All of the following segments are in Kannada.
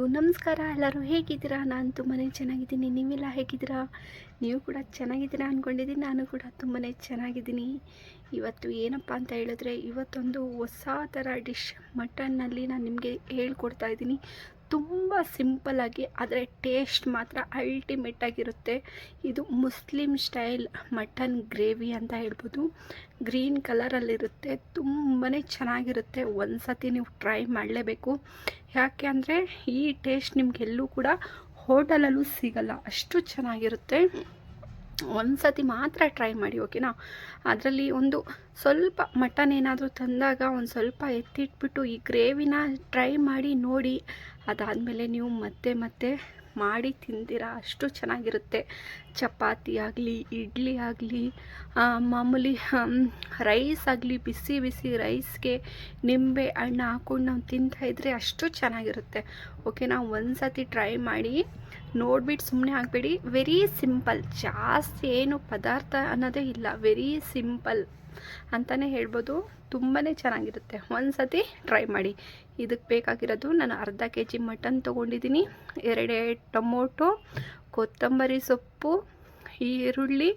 ಎಲ್ಲರಿಗೂ ನಮಸ್ಕಾರ, ಎಲ್ಲರೂ ಹೇಗಿದ್ದೀರಾ? ನಾನು ತುಂಬಾ ಚೆನ್ನಾಗಿದ್ದೀನಿ. ನೀವೆಲ್ಲ ಹೇಗಿದ್ದೀರಾ? ನೀವು ಕೂಡ ಚೆನ್ನಾಗಿದ್ದೀರಾ ಅಂದ್ಕೊಂಡಿದ್ದೀನಿ ನಾನು ಕೂಡ ತುಂಬಾ ಚೆನ್ನಾಗಿದ್ದೀನಿ. ಇವತ್ತು ಏನಪ್ಪ ಅಂತ ಹೇಳಿದ್ರೆ, ಇವತ್ತೊಂದು ಹೊಸ ಥರ ಡಿಶ್ ಮಟನ್ನಲ್ಲಿ ನಾನು ನಿಮಗೆ ಹೇಳ್ಕೊಡ್ತಾ ಇದ್ದೀನಿ. ತುಂಬ ಸಿಂಪಲ್ಲಾಗಿ ಆದರೆ ಟೇಸ್ಟ್ ಮಾತ್ರ ಅಲ್ಟಿಮೇಟ್ ಆಗಿರುತ್ತೆ. ಇದು ಮುಸ್ಲಿಂ ಸ್ಟೈಲ್ ಮಟನ್ ಗ್ರೇವಿ ಅಂತ ಹೇಳ್ಬೋದು. ಗ್ರೀನ್ ಕಲರಲ್ಲಿರುತ್ತೆ ತುಂಬಾ ಚೆನ್ನಾಗಿರುತ್ತೆ. ಒಂದು ಸತಿ ನೀವು ಟ್ರೈ ಮಾಡಲೇಬೇಕು. ಯಾಕೆ ಅಂದರೆ ಈ ಟೇಸ್ಟ್ ನಿಮಗೆಲ್ಲೂ ಕೂಡ ಹೋಟೆಲಲ್ಲೂ ಸಿಗಲ್ಲ. ಅಷ್ಟು ಚೆನ್ನಾಗಿರುತ್ತೆ. ಒಂದು ಸತಿ ಮಾತ್ರ ಟ್ರೈ ಮಾಡಿ ಓಕೆನಾ ಅದರಲ್ಲಿ ಒಂದು ಸ್ವಲ್ಪ ಮಟನ್ ಏನಾದರೂ ತಂದಾಗ ಒಂದು ಸ್ವಲ್ಪ ಎತ್ತಿಟ್ಬಿಟ್ಟು ಈ ಗ್ರೇವಿನ ಟ್ರೈ ಮಾಡಿ ನೋಡಿ. ಅದಾದಮೇಲೆ ನೀವು ಮತ್ತೆ ಮತ್ತೆ ಮಾಡಿ ತಿಂತೀರಾ ಅಷ್ಟು ಚೆನ್ನಾಗಿರುತ್ತೆ. ಚಪಾತಿ ಆಗಲಿ, ಇಡ್ಲಿ ಆಗಲಿ ಮಾಮೂಲಿ ರೈಸ್ ಆಗಲಿ, ಬಿಸಿ ಬಿಸಿ ರೈಸ್ಗೆ ನಿಂಬೆ ಹಣ್ಣು ಹಾಕ್ಕೊಂಡು ನಾವು ತಿಂತಾಯಿದ್ರೆ ಅಷ್ಟು ಚೆನ್ನಾಗಿರುತ್ತೆ. ಓಕೆನಾ ಒಂದು ಸತಿ ಟ್ರೈ ಮಾಡಿ ನೋಡ್ಬಿಟ್ಟು ಸುಮ್ಮನೆ ಆಗಬೇಡಿ. ವೆರಿ ಸಿಂಪಲ್ ಜಾಸ್ತಿ ಏನು ಪದಾರ್ಥ ಅನ್ನೋದೇ ಇಲ್ಲ. ವೆರಿ ಸಿಂಪಲ್ ಅಂತಲೇ ಹೇಳ್ಬೋದು. ತುಂಬಾ ಚೆನ್ನಾಗಿರುತ್ತೆ. ಒಂದು ಸತಿ ಟ್ರೈ ಮಾಡಿ. ಇದಕ್ಕೆ ಬೇಕಾಗಿರೋದು ನಾನು ಅರ್ಧ ಕೆ ಜಿ ಮಟನ್ ತೊಗೊಂಡಿದ್ದೀನಿ. ಎರಡೇ ಟೊಮೊಟೊ, ಕೊತ್ತಂಬರಿ ಸೊಪ್ಪು, ಈರುಳ್ಳಿ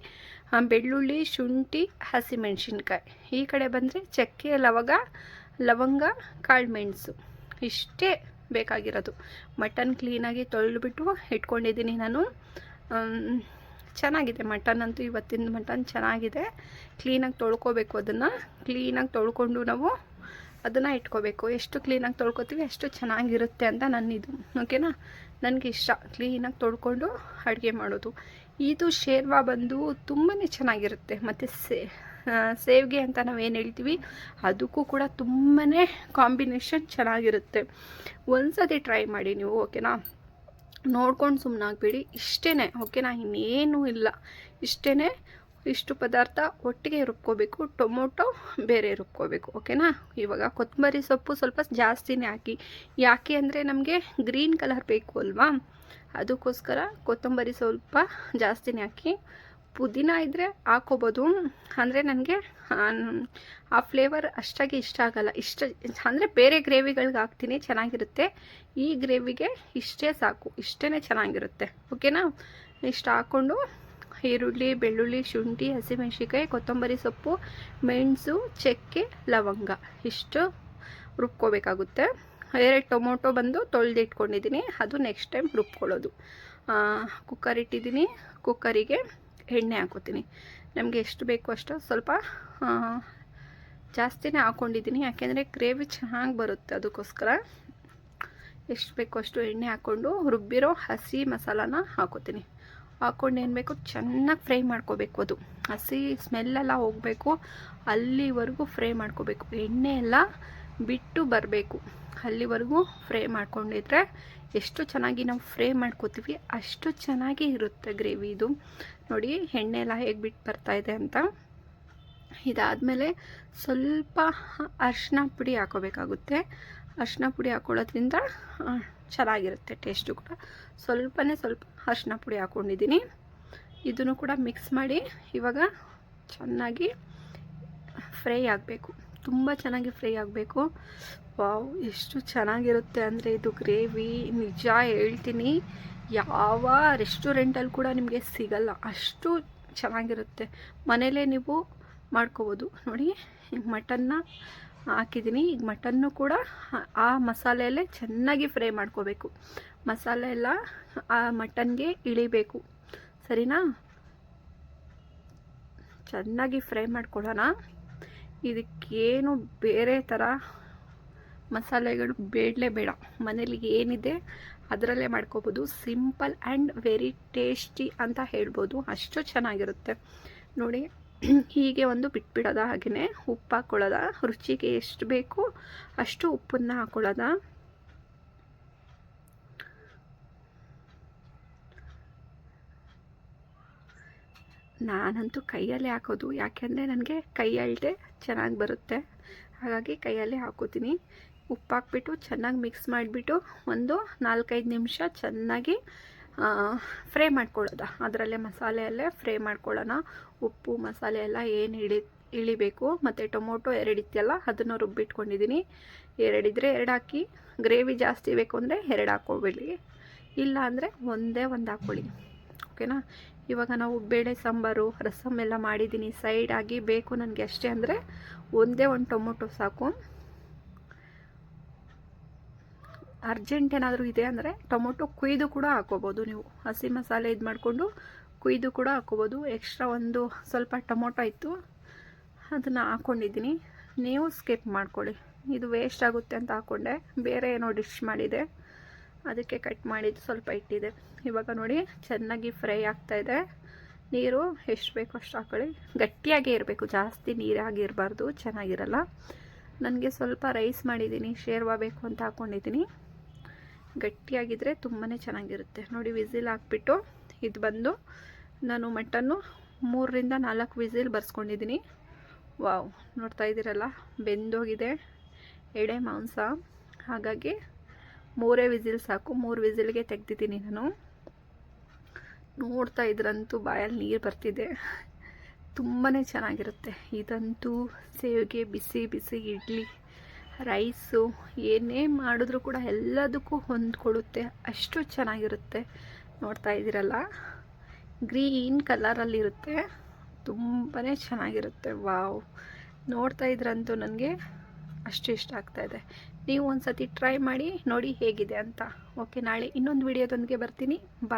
ಬೆಳ್ಳುಳ್ಳಿ, ಶುಂಠಿ, ಹಸಿಮೆಣಸಿನ್ಕಾಯಿ. ಈ ಕಡೆ ಬಂದರೆ ಚಕ್ಕೆ, ಲವಂಗ ಲವಂಗ ಕಾಳುಮೆಣಸು ಇಷ್ಟೇ ಬೇಕಾಗಿರೋದು. ಮಟನ್ ಕ್ಲೀನಾಗಿ ತೊಳೆದುಬಿಟ್ಟು ಇಟ್ಕೊಂಡಿದ್ದೀನಿ ನಾನು. ಚೆನ್ನಾಗಿದೆ, ಮಟನ್ ಅಂತೂ ಇವತ್ತಿನ ಮಟನ್ ಚೆನ್ನಾಗಿದೆ. ಕ್ಲೀನಾಗಿ ತೊಳ್ಕೊಬೇಕು ಅದನ್ನು. ಕ್ಲೀನಾಗಿ ತೊಳ್ಕೊಂಡು ನಾವು ಅದನ್ನು ಇಟ್ಕೋಬೇಕು. ಎಷ್ಟು ಕ್ಲೀನಾಗಿ ತೊಳ್ಕೊತೀವಿ ಅಷ್ಟು ಚೆನ್ನಾಗಿರುತ್ತೆ ಅಂತ ನನ್ನಿದು. ಓಕೆನಾ ನನಗೆ ಇಷ್ಟ. ಕ್ಲೀನಾಗಿ ತೊಳ್ಕೊಂಡು ಅಡುಗೆ ಮಾಡೋದು. ಇದು ಶೇರ್ವಾ ಬಂದು ತುಂಬಾ ಚೆನ್ನಾಗಿರುತ್ತೆ. ಮತ್ತು ಸೇ ಸೇವ್ಗೆ ಅಂತ ನಾವೇನು ಹೇಳ್ತೀವಿ, ಅದಕ್ಕೂ ಕೂಡ ತುಂಬಾ ಕಾಂಬಿನೇಷನ್ ಚೆನ್ನಾಗಿರುತ್ತೆ. ಒಂದ್ಸತಿ ಟ್ರೈ ಮಾಡಿ ನೀವು ಓಕೆನಾ ನೋಡ್ಕೊಂಡು ಸುಮ್ಮನೆ ಆಗಬೇಡಿ. ಇಷ್ಟೇ ಓಕೆನಾ ಇನ್ನೇನು ಇಲ್ಲ. ಇಷ್ಟೇ ಇಷ್ಟು ಪದಾರ್ಥ ಒಟ್ಟಿಗೆ ರುಬ್ಕೋಬೇಕು, ಟೊಮೊಟೊ ಬೇರೆ ರುಬ್ಕೋಬೇಕು ಓಕೆನಾ ಇವಾಗ ಕೊತ್ತಂಬರಿ ಸೊಪ್ಪು ಸ್ವಲ್ಪ ಜಾಸ್ತಿನೇ ಹಾಕಿ. ಯಾಕೆ ಅಂದರೆ ನಮಗೆ ಗ್ರೀನ್ ಕಲರ್ ಬೇಕು ಅಲ್ವಾ? ಅದಕ್ಕೋಸ್ಕರ ಕೊತ್ತಂಬರಿ ಸ್ವಲ್ಪ ಜಾಸ್ತಿನೇ ಹಾಕಿ ಪುದೀನ ಇದ್ದರೆ ಹಾಕೋಬೋದು ಅಂದರೆ ನನಗೆ, ಆ ಫ್ಲೇವರ್ ಅಷ್ಟಾಗಿ ಇಷ್ಟ ಆಗಲ್ಲ. ಇಷ್ಟ, ಅಂದರೆ ಬೇರೆ ಗ್ರೇವಿಗಳಿಗೆ ಹಾಕ್ತೀನಿ, ಚೆನ್ನಾಗಿರುತ್ತೆ. ಈ ಗ್ರೇವಿಗೆ ಇಷ್ಟೇ ಸಾಕು. ಇಷ್ಟೇ ಚೆನ್ನಾಗಿರುತ್ತೆ. ಓಕೆನಾ? ಇಷ್ಟು ಹಾಕ್ಕೊಂಡು ಈರುಳ್ಳಿ, ಬೆಳ್ಳುಳ್ಳಿ, ಶುಂಠಿ ಹಸಿಮೆಣ್ಸಿಕಾಯಿ ಕೊತ್ತಂಬರಿ ಸೊಪ್ಪು, ಮೆಣಸು, ಚಕ್ಕೆ, ಲವಂಗ. ಇಷ್ಟು ರುಬ್ಕೋಬೇಕಾಗುತ್ತೆ. ಎರಡು ಟೊಮೊಟೊ ಬಂದು ತೊಳೆದಿಟ್ಕೊಂಡಿದ್ದೀನಿ. ಅದು ನೆಕ್ಸ್ಟ್ ಟೈಮ್ ರುಬ್ಕೊಳ್ಳೋದು. ಕುಕ್ಕರ್ ಇಟ್ಟಿದ್ದೀನಿ. ಕುಕ್ಕರಿಗೆ ಎಣ್ಣೆ ಹಾಕೋತೀನಿ. ನಮಗೆ ಎಷ್ಟು ಬೇಕು ಅಷ್ಟು ಸ್ವಲ್ಪ ಜಾಸ್ತಿನೇ ಹಾಕ್ಕೊಂಡಿದ್ದೀನಿ ಯಾಕೆಂದರೆ ಗ್ರೇವಿ ಚೆನ್ನಾಗಿ ಬರುತ್ತೆ ಅದಕ್ಕೋಸ್ಕರ. ಎಷ್ಟು ಬೇಕೋ ಅಷ್ಟು ಎಣ್ಣೆ ಹಾಕ್ಕೊಂಡು ರುಬ್ಬಿರೋ ಹಸಿ ಮಸಾಲಾನ ಹಾಕೋತೀನಿ. ಹಾಕ್ಕೊಂಡು ಏನು ಬೇಕು ಚೆನ್ನಾಗಿ ಫ್ರೈ ಮಾಡ್ಕೋಬೇಕು ಅದು. ಹಸಿ ಸ್ಮೆಲ್ಲೆಲ್ಲ ಹೋಗಬೇಕು. ಅಲ್ಲಿವರೆಗೂ ಫ್ರೈ ಮಾಡ್ಕೋಬೇಕು. ಎಣ್ಣೆ ಎಲ್ಲ ಬಿಟ್ಟು ಬರಬೇಕು. ಅಲ್ಲಿವರೆಗೂ ಫ್ರೈ ಮಾಡ್ಕೊಂಡಿದ್ರೆ ಎಷ್ಟು ಚೆನ್ನಾಗಿ ನಾವು ಫ್ರೈ ಮಾಡ್ಕೋತೀವಿ, ಅಷ್ಟು ಚೆನ್ನಾಗಿ ಇರುತ್ತೆ ಗ್ರೇವಿ ಇದು. ನೋಡಿ, ಎಣ್ಣೆ ಎಲ್ಲ ಹೇಗೆ ಬಿಟ್ಟು ಬರ್ತಾ ಇದೆ ಅಂತ. ಇದಾದಮೇಲೆ ಸ್ವಲ್ಪ ಅರ್ಶಿನ ಪುಡಿ ಹಾಕೋಬೇಕಾಗುತ್ತೆ. ಅರಿಶಿನ ಪುಡಿ ಹಾಕೊಳ್ಳೋದ್ರಿಂದ ಚೆನ್ನಾಗಿರುತ್ತೆ ಟೇಸ್ಟು ಕೂಡ. ಸ್ವಲ್ಪನೇ ಸ್ವಲ್ಪ ಅರಿಶಿನ ಪುಡಿ ಹಾಕ್ಕೊಂಡಿದ್ದೀನಿ ಇದನ್ನು ಕೂಡ ಮಿಕ್ಸ್ ಮಾಡಿ ಇವಾಗ ಚೆನ್ನಾಗಿ ಫ್ರೈ ಆಗಬೇಕು. ತುಂಬ ಚೆನ್ನಾಗಿ ಫ್ರೈ ಆಗಬೇಕು. ವಾವ್ ಎಷ್ಟು ಚೆನ್ನಾಗಿರುತ್ತೆ ಅಂದರೆ ಇದು ಗ್ರೇವಿ, ನಿಜ ಹೇಳ್ತೀನಿ. ಯಾವ ರೆಸ್ಟೋರೆಂಟಲ್ಲಿ ಕೂಡ ನಿಮಗೆ ಸಿಗಲ್ಲ. ಅಷ್ಟು ಚೆನ್ನಾಗಿರುತ್ತೆ. ಮನೇಲೇ ನೀವು ಮಾಡ್ಕೋಬೋದು. ನೋಡಿ ಈಗ ಮಟನ್ನ ಹಾಕಿದ್ದೀನಿ. ಈಗ ಮಟನ್ನು ಕೂಡ ಆ- ಮಸಾಲೆಯಲ್ಲೇ ಚೆನ್ನಾಗಿ ಫ್ರೈ ಮಾಡ್ಕೋಬೇಕು. ಮಸಾಲೆ ಎಲ್ಲ ಆ ಮಟನ್ಗೆ ಇಳಿಬೇಕು. ಸರಿನಾ? ಚೆನ್ನಾಗಿ ಫ್ರೈ ಮಾಡ್ಕೊಳ್ಳೋಣ. ಇದಕ್ಕೇನು ಬೇರೆ ಥರ ಮಸಾಲೆಗಳು ಬೇಡಲೇ ಬೇಡ ಮನೇಲಿ ಏನಿದೆ ಅದರಲ್ಲೇ ಮಾಡ್ಕೋಬೋದು. ಸಿಂಪಲ್ ಆ್ಯಂಡ್ ವೆರಿ ಟೇಸ್ಟಿ ಅಂತ ಹೇಳ್ಬೋದು. ಅಷ್ಟು ಚೆನ್ನಾಗಿರುತ್ತೆ. ನೋಡಿ, ಹೀಗೆ ಒಂದು ಬಿಟ್ಬಿಡೋದ ಹಾಗೆಯೇ ಉಪ್ಪು ಹಾಕ್ಕೊಳ್ಳೋದ ರುಚಿಗೆ ಎಷ್ಟು ಬೇಕು ಅಷ್ಟು ಉಪ್ಪನ್ನು ಹಾಕ್ಕೊಳ್ಳೋದ ನಾನಂತೂ ಕೈಯಲ್ಲೇ ಹಾಕೋದು. ಯಾಕೆಂದರೆ ನನಗೆ ಕೈ ಅಳತೆ ಚೆನ್ನಾಗಿ ಬರುತ್ತೆ. ಹಾಗಾಗಿ ಕೈಯಲ್ಲಿ ಹಾಕೋತೀನಿ. ಉಪ್ಪು ಹಾಕ್ಬಿಟ್ಟು ಚೆನ್ನಾಗಿ ಮಿಕ್ಸ್ ಮಾಡಿಬಿಟ್ಟು ಒಂದು ನಾಲ್ಕೈದು ನಿಮಿಷ ಚೆನ್ನಾಗಿ ಫ್ರೈ ಮಾಡ್ಕೊಳ್ಳೋದ? ಅದರಲ್ಲೇ ಮಸಾಲೆಯಲ್ಲೇ ಫ್ರೈ ಮಾಡ್ಕೊಳ್ಳೋಣ. ಉಪ್ಪು, ಮಸಾಲೆ ಎಲ್ಲ ಏನು ಇಳಿ, ಇಳಿಬೇಕು? ಮತ್ತು ಟೊಮೊಟೊ ಎರಡಿತ್ತಲ್ಲ ಅದನ್ನು ರುಬ್ಬಿಟ್ಕೊಂಡಿದ್ದೀನಿ. ಎರಡಿದ್ರೆ ಎರಡು ಹಾಕಿ. ಗ್ರೇವಿ ಜಾಸ್ತಿ ಬೇಕು ಅಂದರೆ ಎರಡು ಹಾಕ್ಕೊಬಿಡಿ. ಇಲ್ಲ ಅಂದರೆ ಒಂದೇ ಒಂದು ಹಾಕ್ಕೊಳ್ಳಿ. ಓಕೆನಾ? ಇವಾಗ ನಾವು ಬೇಳೆ ಸಾಂಬಾರು, ರಸಮ್ ಎಲ್ಲ ಮಾಡಿದ್ದೀನಿ. ಸೈಡಾಗಿ ಬೇಕು ನನಗೆ ಅಷ್ಟೇ ಅಂದರೆ ಒಂದೇ ಒಂದು ಟೊಮೊಟೊ ಸಾಕು. ಅರ್ಜೆಂಟ್ ಏನಾದರೂ ಇದೆ ಅಂದರೆ ಟೊಮೊಟೊ ಕುಯ್ದು ಕೂಡ ಹಾಕೋಬೋದು ನೀವು. ಹಸಿ ಮಸಾಲೆ ಇದು ಮಾಡಿಕೊಂಡು ಕುಯ್ದು ಕೂಡ ಹಾಕೋಬೋದು ಎಕ್ಸ್ಟ್ರಾ ಒಂದು ಸ್ವಲ್ಪ ಟೊಮೊಟೊ ಇತ್ತು, ಅದನ್ನು ಹಾಕ್ಕೊಂಡಿದ್ದೀನಿ ನೀವು ಸ್ಕಿಪ್ ಮಾಡ್ಕೊಳ್ಳಿ. ಇದು ವೇಸ್ಟ್ ಆಗುತ್ತೆ ಅಂತ ಹಾಕ್ಕೊಂಡೆ ಬೇರೆ ಏನೋ ಡಿಶ್ ಮಾಡಿದೆ. ಅದಕ್ಕೆ ಕಟ್ ಮಾಡಿದ್ದು ಸ್ವಲ್ಪ ಇಟ್ಟಿದೆ. ಇವಾಗ ನೋಡಿ ಚೆನ್ನಾಗಿ ಫ್ರೈ ಆಗ್ತಾ ಇದೆ. ನೀರು ಎಷ್ಟು ಬೇಕೋ ಅಷ್ಟು ಹಾಕೊಳ್ಳಿ. ಗಟ್ಟಿಯಾಗೇ ಇರಬೇಕು, ಜಾಸ್ತಿ ನೀರಾಗಿರಬಾರ್ದು ಚೆನ್ನಾಗಿರಲ್ಲ. ನನಗೆ ಸ್ವಲ್ಪ ರೈಸ್ ಮಾಡಿದ್ದೀನಿ, ಶೇರ್ವ ಬೇಕು ಅಂತ ಹಾಕ್ಕೊಂಡಿದ್ದೀನಿ ಗಟ್ಟಿಯಾಗಿದ್ದರೆ ತುಂಬಾ ಚೆನ್ನಾಗಿರುತ್ತೆ. ನೋಡಿ ವಿಸಿಲ್ ಹಾಕ್ಬಿಟ್ಟು ಇದು ಬಂದು ನಾನು ಮಟನ್ನು ಮೂರರಿಂದ ನಾಲ್ಕು ವಿಸಿಲ್ ಬರ್ಸ್ಕೊಂಡಿದ್ದೀನಿ. ವಾವ್, ನೋಡ್ತಾ ಇದ್ದೀರಲ್ಲ? ಬೆಂದೋಗಿದೆ. ಎಡೆ ಮಾಂಸ. ಹಾಗಾಗಿ ಮೂರೇ ವಿಸಿಲ್ ಸಾಕು, ಮೂರು ವಿಸಿಲ್ಗೆ ತೆಗ್ದಿದ್ದೀನಿ ನಾನು. ನೋಡ್ತಾ ಇದ್ರಂತೂ ಬಾಯಲ್ಲಿ ನೀರು ಬರ್ತಿದೆ. ತುಂಬಾ ಚೆನ್ನಾಗಿರುತ್ತೆ. ಇದಂತೂ ಸೇವಿಗೆ ಬಿಸಿ ಬಿಸಿ ಇಡ್ಲಿ, ರೈಸು, ಏನೇ ಮಾಡಿದ್ರೂ ಕೂಡ ಎಲ್ಲದಕ್ಕೂ ಹೊಂದ್ಕೊಳ್ಳುತ್ತೆ ಅಷ್ಟು ಚೆನ್ನಾಗಿರುತ್ತೆ. ನೋಡ್ತಾ ಇದ್ದೀರಲ್ಲ? ಗ್ರೀನ್ ಕಲರಲ್ಲಿರುತ್ತೆ ತುಂಬಾ ಚೆನ್ನಾಗಿರುತ್ತೆ. ವಾವ್. ನೋಡ್ತಾ ಇದ್ರಂತೂ ನನಗೆ ಅಷ್ಟು ಇಷ್ಟ ಆಗ್ತಾಯಿದೆ ನೀವು ಒಂದು ಸತಿ ಟ್ರೈ ಮಾಡಿ ನೋಡಿ ಹೇಗಿದೆ ಅಂತ. ಓಕೆ ನಾಳೆ ಇನ್ನೊಂದು ವಿಡಿಯೋದೊಂದಿಗೆ ಬರ್ತೀನಿ. ಬಾಯ್